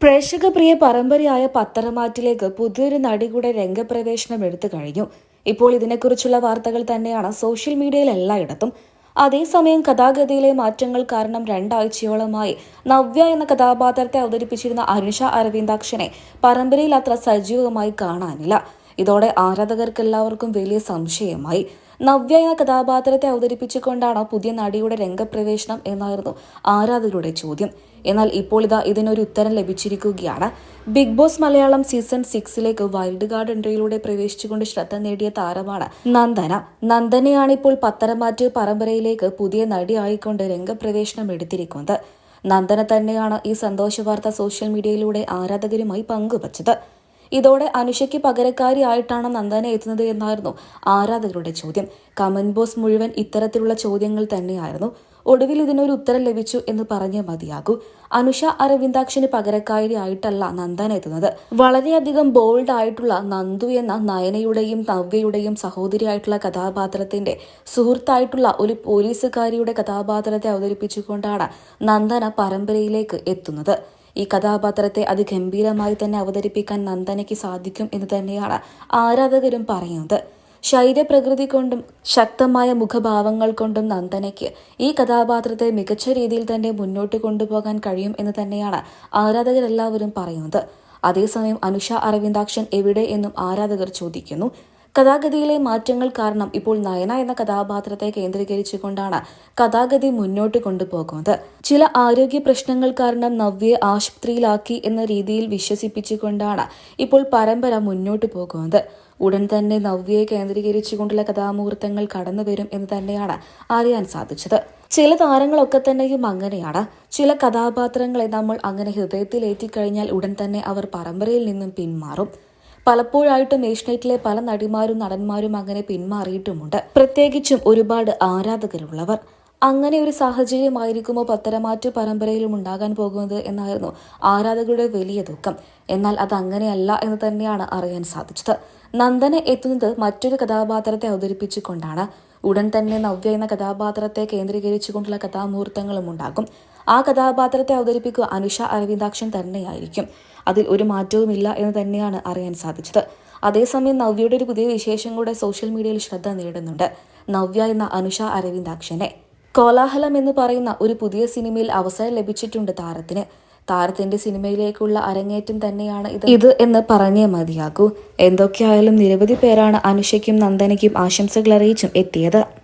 പ്രേക്ഷകപ്രിയ പരമ്പരയായ പത്തരമാറ്റിലേക്ക് പുതിയൊരു നടി കൂടെ രംഗപ്രവേശനം എടുത്തു കഴിഞ്ഞു. ഇപ്പോൾ ഇതിനെക്കുറിച്ചുള്ള വാർത്തകൾ തന്നെയാണ് സോഷ്യൽ മീഡിയയിൽ എല്ലായിടത്തും. അതേസമയം കഥാഗതിയിലെ മാറ്റങ്ങൾ കാരണം രണ്ടാഴ്ചയോളമായി നവ്യ എന്ന കഥാപാത്രത്തെ അവതരിപ്പിച്ചിരുന്ന അനുഷ അരവിന്ദാക്ഷനെ പരമ്പരയിൽ അത്ര സജീവമായി കാണാനില്ല. ഇതോടെ ആരാധകർക്കെല്ലാവർക്കും വലിയ സംശയമായി. നവ്യ എന്ന കഥാപാത്രത്തെ അവതരിപ്പിച്ചുകൊണ്ടാണ് പുതിയ നടിയുടെ രംഗപ്രവേശനം എന്നായിരുന്നു ആരാധകരുടെ ചോദ്യം. എന്നാൽ ഇപ്പോൾ ഇതാ ഇതിനൊരു ഉത്തരം ലഭിച്ചിരിക്കുകയാണ്. ബിഗ് ബോസ് മലയാളം സീസൺ സിക്സിലേക്ക് വൈൽഡ് ഗാർഡ് എൻട്രിയിലൂടെ പ്രവേശിച്ചുകൊണ്ട് ശ്രദ്ധ നേടിയ താരമാണ് നന്ദന. നന്ദനയാണ് ഇപ്പോൾ പത്തരമാറ്റ് പരമ്പരയിലേക്ക് പുതിയ നടിയായിക്കൊണ്ട് രംഗപ്രവേശനം എടുത്തിരിക്കുന്നത്. നന്ദന തന്നെയാണ് ഈ സന്തോഷ വാർത്ത സോഷ്യൽ മീഡിയയിലൂടെ ആരാധകരുമായി പങ്കുവച്ചത്. ഇതോടെ അനുഷയ്ക്ക് പകരക്കാരിയായിട്ടാണ് നന്ദന എത്തുന്നത് എന്നായിരുന്നു ആരാധകരുടെ ചോദ്യം. കമന്റ് ബോസ് മുഴുവൻ ഇത്തരത്തിലുള്ള ചോദ്യങ്ങൾ തന്നെയായിരുന്നു. ഒടുവിൽ ഇതിനൊരു ഉത്തരം ലഭിച്ചു എന്ന് പറഞ്ഞേ മതിയാകൂ. അനുഷ അരവിന്ദാക്ഷന് പകരക്കാരിയായിട്ടല്ല നന്ദന എത്തുന്നത്. വളരെയധികം ബോൾഡ് ആയിട്ടുള്ള നന്ദു എന്ന നയനയുടെയും നവ്യയുടെയും സഹോദരിയായിട്ടുള്ള കഥാപാത്രത്തിന്റെ സുഹൃത്തായിട്ടുള്ള ഒരു പോലീസുകാരിയുടെ കഥാപാത്രത്തെ അവതരിപ്പിച്ചുകൊണ്ടാണ് നന്ദന പരമ്പരയിലേക്ക് എത്തുന്നത്. ഈ കഥാപാത്രത്തെ അതിഗംഭീരമായി തന്നെ അവതരിപ്പിക്കാൻ നന്ദനയ്ക്ക് സാധിക്കും എന്ന് തന്നെയാണ് ആരാധകരും പറയുന്നത്. ശരീരപ്രകൃതി കൊണ്ടും ശക്തമായ മുഖഭാവങ്ങൾ കൊണ്ടും നന്ദനയ്ക്ക് ഈ കഥാപാത്രത്തെ മികച്ച രീതിയിൽ തന്നെ മുന്നോട്ട് കൊണ്ടുപോകാൻ കഴിയും എന്ന് തന്നെയാണ് ആരാധകരെല്ലാവരും പറയുന്നത്. അതേസമയം അനുഷ അരവിന്ദാക്ഷൻ എവിടെ എന്നും ആരാധകർ ചോദിക്കുന്നു. കഥാഗതിയിലെ മാറ്റങ്ങൾ കാരണം ഇപ്പോൾ നയന എന്ന കഥാപാത്രത്തെ കേന്ദ്രീകരിച്ചുകൊണ്ടാണ് കഥാഗതി മുന്നോട്ട് കൊണ്ടുപോകുന്നത്. ചില ആരോഗ്യ പ്രശ്നങ്ങൾ കാരണം നവ്യയെ ആശുപത്രിയിലാക്കി എന്ന രീതിയിൽ വിശ്വസിപ്പിച്ചുകൊണ്ടാണ് ഇപ്പോൾ പരമ്പര മുന്നോട്ട് പോകുന്നത്. ഉടൻ തന്നെ നവ്യയെ കേന്ദ്രീകരിച്ചുകൊണ്ടുള്ള കഥാമുഹൂർത്തങ്ങൾ കടന്നുവരും എന്ന് തന്നെയാണ് അറിയാൻ സാധിച്ചത്. ചില താരങ്ങളൊക്കെ തന്നെയും അങ്ങനെയാണ്. ചില കഥാപാത്രങ്ങളെ നമ്മൾ അങ്ങനെ ഹൃദയത്തിലേറ്റിക്കഴിഞ്ഞാൽ ഉടൻ തന്നെ അവർ പരമ്പരയിൽ നിന്നും പിന്മാറും. പലപ്പോഴായിട്ടും ഏഷ്യനെറ്റിലെ പല നടിമാരും നടന്മാരും അങ്ങനെ പിന്മാറിയിട്ടുമുണ്ട്. പ്രത്യേകിച്ചും ഒരുപാട് ആരാധകരുള്ളവർ. അങ്ങനെ ഒരു സാഹചര്യമായിരിക്കുമോ പത്തരമാറ്റു പരമ്പരയിലും ഉണ്ടാകാൻ പോകുന്നത് എന്നായിരുന്നു ആരാധകരുടെ വലിയ ദുഃഖം. എന്നാൽ അത് അങ്ങനെയല്ല എന്ന് തന്നെയാണ് അറിയാൻ സാധിച്ചത്. നന്ദന എത്തുന്നത് മറ്റൊരു കഥാപാത്രത്തെ അവതരിപ്പിച്ചുകൊണ്ടാണ്. ഉടൻ തന്നെ നവ്യ എന്ന കഥാപാത്രത്തെ കേന്ദ്രീകരിച്ചുകൊണ്ടുള്ള കഥാമുഹൂർത്തങ്ങളും ഉണ്ടാകും. ആ കഥാപാത്രത്തെ അവതരിപ്പിക്കുക അനുഷ അരവിന്ദാക്ഷൻ തന്നെയായിരിക്കും. അതിൽ ഒരു മാറ്റവുമില്ല എന്ന് തന്നെയാണ് അറിയാൻ സാധിച്ചത്. അതേസമയം നവ്യയുടെ ഒരു പുതിയ വിശേഷം കൂടെ സോഷ്യൽ മീഡിയയിൽ ശ്രദ്ധ നേടുന്നുണ്ട്. നവ്യ എന്ന അനുഷ അരവിന്ദാക്ഷനെ. കോലാഹലം എന്ന് പറയുന്ന ഒരു പുതിയ സിനിമയിൽ അവസരം ലഭിച്ചിട്ടുണ്ട് താരത്തിന്. താരത്തിന്റെ സിനിമയിലേക്കുള്ള അരങ്ങേറ്റം തന്നെയാണ് ഇത്. ഇത് എന്ന് പറഞ്ഞേ മതിയാകൂ. എന്തൊക്കെയായാലും നിരവധി പേരാണ് അനുഷയ്ക്കും നന്ദനയ്ക്കും ആശംസകൾ അറിയിച്ചും എത്തിയത്.